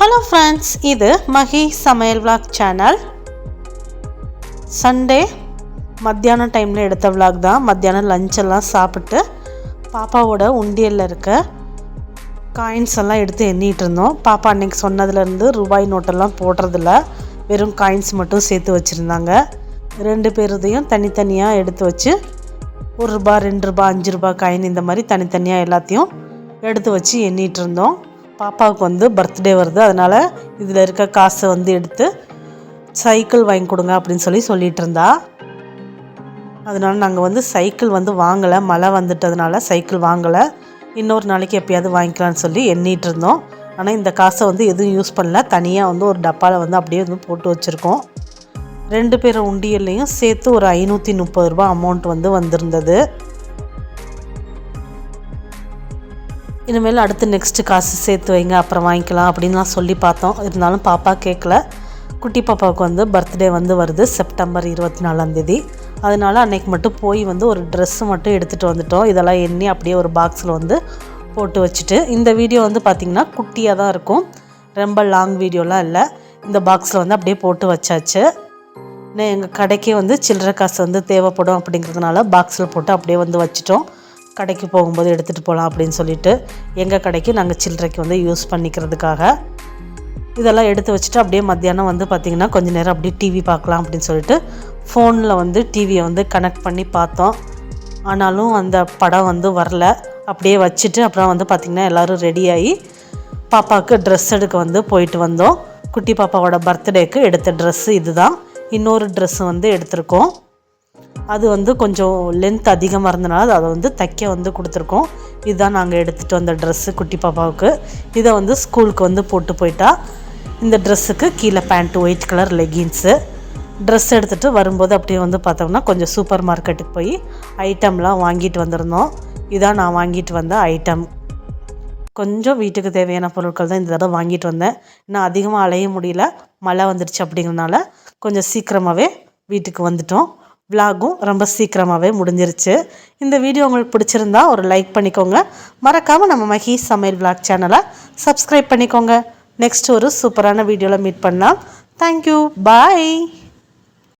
Hello friends இது மஹி சமையல் vlog channel Sunday மத்தியானம் டைமில் எடுத்த விளாக் தான். மத்தியானம் லஞ்செல்லாம் சாப்பிட்டு பாப்பாவோட உண்டியலில் இருக்க காயின்ஸ் எல்லாம் எடுத்து எண்ணிகிட்டு இருந்தோம். பாப்பா அன்னைக்கு சொன்னதுலேருந்து ரூபாய் நோட்டெல்லாம் போடுறதில்ல. வெறும் காயின்ஸ் மட்டும் சேர்த்து வச்சுருந்தாங்க. ரெண்டு பேருதையும் தனித்தனியாக எடுத்து வச்சு ஒரு ரூபா ரெண்டு ரூபா அஞ்சு ரூபா காயின் இந்த மாதிரி தனித்தனியாக எல்லாத்தையும் எடுத்து வச்சு எண்ணிகிட்டு இருந்தோம். பாப்பாவுக்கு வந்து பர்த்டே வருது. அதனால் இதில் இருக்க காசை வந்து எடுத்து சைக்கிள் வாங்கி கொடுங்க அப்படின்னு சொல்லி சொல்லிட்டு இருந்தா. அதனால நாங்கள் வந்து சைக்கிள் வந்து வாங்கலை. மழை வந்துட்டதுனால சைக்கிள் வாங்கலை. இன்னொரு நாளைக்கு எப்பயாவது வாங்கிக்கலாம்னு சொல்லி எண்ணிகிட்டு இருந்தோம். ஆனால் இந்த காசை வந்து எதுவும் யூஸ் பண்ணல. தனியாக வந்து ஒரு டப்பாவில் வந்து அப்படியே வந்து போட்டு வச்சுருக்கோம். ரெண்டு பேர் உண்டியல்லையும் சேர்த்து ஒரு ஐநூற்றி முப்பது ரூபா அமௌண்ட் வந்து வந்திருந்தது. இனிமேல் அடுத்து நெக்ஸ்ட்டு காசு சேர்த்து வைங்க அப்புறம் வாங்கிக்கலாம் அப்படின்லாம் சொல்லி பார்த்தோம். இருந்தாலும் பாப்பா கேட்கல. குட்டி பாப்பாவுக்கு வந்து பர்த்டே வந்து வருது செப்டம்பர் இருபத்தி நாலாந்தேதி அதனால அன்னைக்கு மட்டும் போய் வந்து ஒரு ட்ரெஸ்ஸு மட்டும் எடுத்துகிட்டு வந்துட்டோம். இதெல்லாம் எண்ணி அப்படியே ஒரு பாக்ஸில் வந்து போட்டு வச்சுட்டு இந்த வீடியோ வந்து பார்த்திங்கன்னா குட்டியாக தான் இருக்கும். ரொம்ப லாங் வீடியோலாம் இல்லை. இந்த பாக்ஸில் வந்து அப்படியே போட்டு வச்சாச்சு. இன்னும் எங்கள் கடைக்கே வந்து சில்லற காசு வந்து தேவைப்படும் அப்படிங்கிறதுனால பாக்ஸில் போட்டு அப்படியே வந்து வச்சுட்டோம். கடைக்கு போகும்போது எடுத்துகிட்டு போகலாம் அப்படின்னு சொல்லிட்டு எங்கள் கடைக்கு நாங்கள் சில்லறைக்கு வந்து யூஸ் பண்ணிக்கிறதுக்காக இதெல்லாம் எடுத்து வச்சுட்டு அப்படியே மத்தியானம் வந்து பார்த்திங்கன்னா கொஞ்ச நேரம் அப்படியே டிவி பார்க்கலாம் அப்படின்னு சொல்லிட்டு ஃபோனில் வந்து டிவியை வந்து கனெக்ட் பண்ணி பார்த்தோம். ஆனாலும் அந்த படம் வந்து வரல. அப்படியே வச்சுட்டு அப்புறம் வந்து பார்த்திங்கன்னா எல்லோரும் ரெடியாகி பாப்பாவுக்கு ட்ரெஸ் எடுக்க வந்து போயிட்டு வந்தோம். குட்டி பாப்பாவோட பர்த்டேக்கு எடுத்த ட்ரெஸ்ஸு இதுதான். இன்னொரு ட்ரெஸ்ஸு வந்து எடுத்திருக்கோம். அது வந்து கொஞ்சம் லென்த் அதிகமாக இருந்தனால அதை வந்து தைக்க வந்து கொடுத்துருக்கோம். இதுதான் நாங்கள் எடுத்துகிட்டு வந்த ட்ரெஸ்ஸு குட்டி பாப்பாவுக்கு. இதை வந்து ஸ்கூலுக்கு வந்து போட்டு போயிட்டா இந்த ட்ரெஸ்ஸுக்கு கீழே pant white colour leggings dress எடுத்துகிட்டு வரும்போது அப்படியே வந்து பார்த்தோம்னா கொஞ்சம் சூப்பர் மார்க்கெட்டுக்கு போய் ஐட்டம்லாம் வாங்கிட்டு வந்திருந்தோம். இதான் நான் வாங்கிட்டு வந்த ஐட்டம் கொஞ்சம் வீட்டுக்கு தேவையான பொருட்கள் தான் இந்த தடவை வாங்கிட்டு வந்தேன். நான் அதிகமாக அலைய முடியல. மழை வந்துடுச்சு அப்படிங்கிறதுனால கொஞ்சம் சீக்கிரமாகவே வீட்டுக்கு வந்துட்டோம். விலாகும் ரொம்ப சீக்கிரமாகவே முடிஞ்சிருச்சு. இந்த வீடியோ உங்களுக்கு பிடிச்சிருந்தா ஒரு லைக் பண்ணிக்கோங்க. மறக்காமல் நம்ம மஹி சமையல் விலாக் சேனலை சப்ஸ்கிரைப் பண்ணிக்கோங்க. நெக்ஸ்ட் ஒரு சூப்பரான வீடியோவில் மீட் பண்ணலாம். Thank you bye